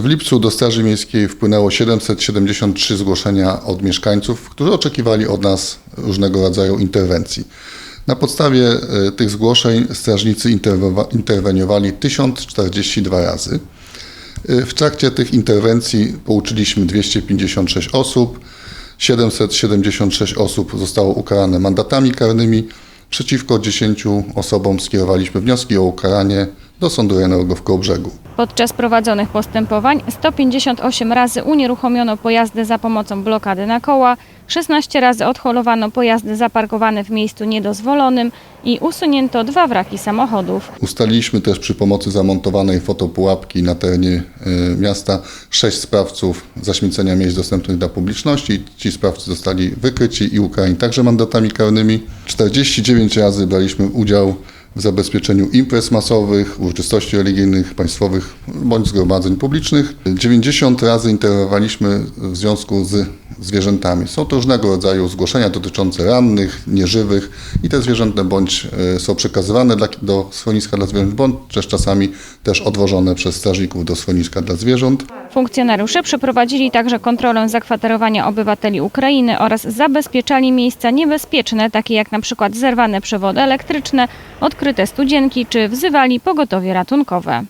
W lipcu do Straży Miejskiej wpłynęło 773 zgłoszenia od mieszkańców, którzy oczekiwali od nas różnego rodzaju interwencji. Na podstawie e, tych zgłoszeń strażnicy interweniowali 1042 razy. E, W trakcie tych interwencji pouczyliśmy 256 osób, 776 osób zostało ukarane mandatami karnymi, przeciwko 10 osobom skierowaliśmy wnioski o ukaranie do Sądu Rejonowego w Kołobrzegu. Podczas prowadzonych postępowań 158 razy unieruchomiono pojazdy za pomocą blokady na koła, 16 razy odholowano pojazdy zaparkowane w miejscu niedozwolonym i usunięto dwa wraki samochodów. Ustaliliśmy też przy pomocy zamontowanej fotopułapki na terenie y, miasta sześć sprawców zaśmiecenia miejsc dostępnych dla publiczności. Ci sprawcy zostali wykryci i ukarani także mandatami karnymi. 49 razy braliśmy udział w zabezpieczeniu imprez masowych, uroczystości religijnych, państwowych bądź zgromadzeń publicznych. 90 razy interweniowaliśmy w związku z zwierzętami. Są to różnego rodzaju zgłoszenia dotyczące rannych, nieżywych i te zwierzęta bądź e, są przekazywane do schroniska dla zwierząt, bądź też czasami też odwożone przez strażników do schroniska dla zwierząt. Funkcjonariusze przeprowadzili także kontrolę zakwaterowania obywateli Ukrainy oraz zabezpieczali miejsca niebezpieczne, takie jak na przykład zerwane przewody elektryczne, odkryte studzienki czy wzywali pogotowie ratunkowe.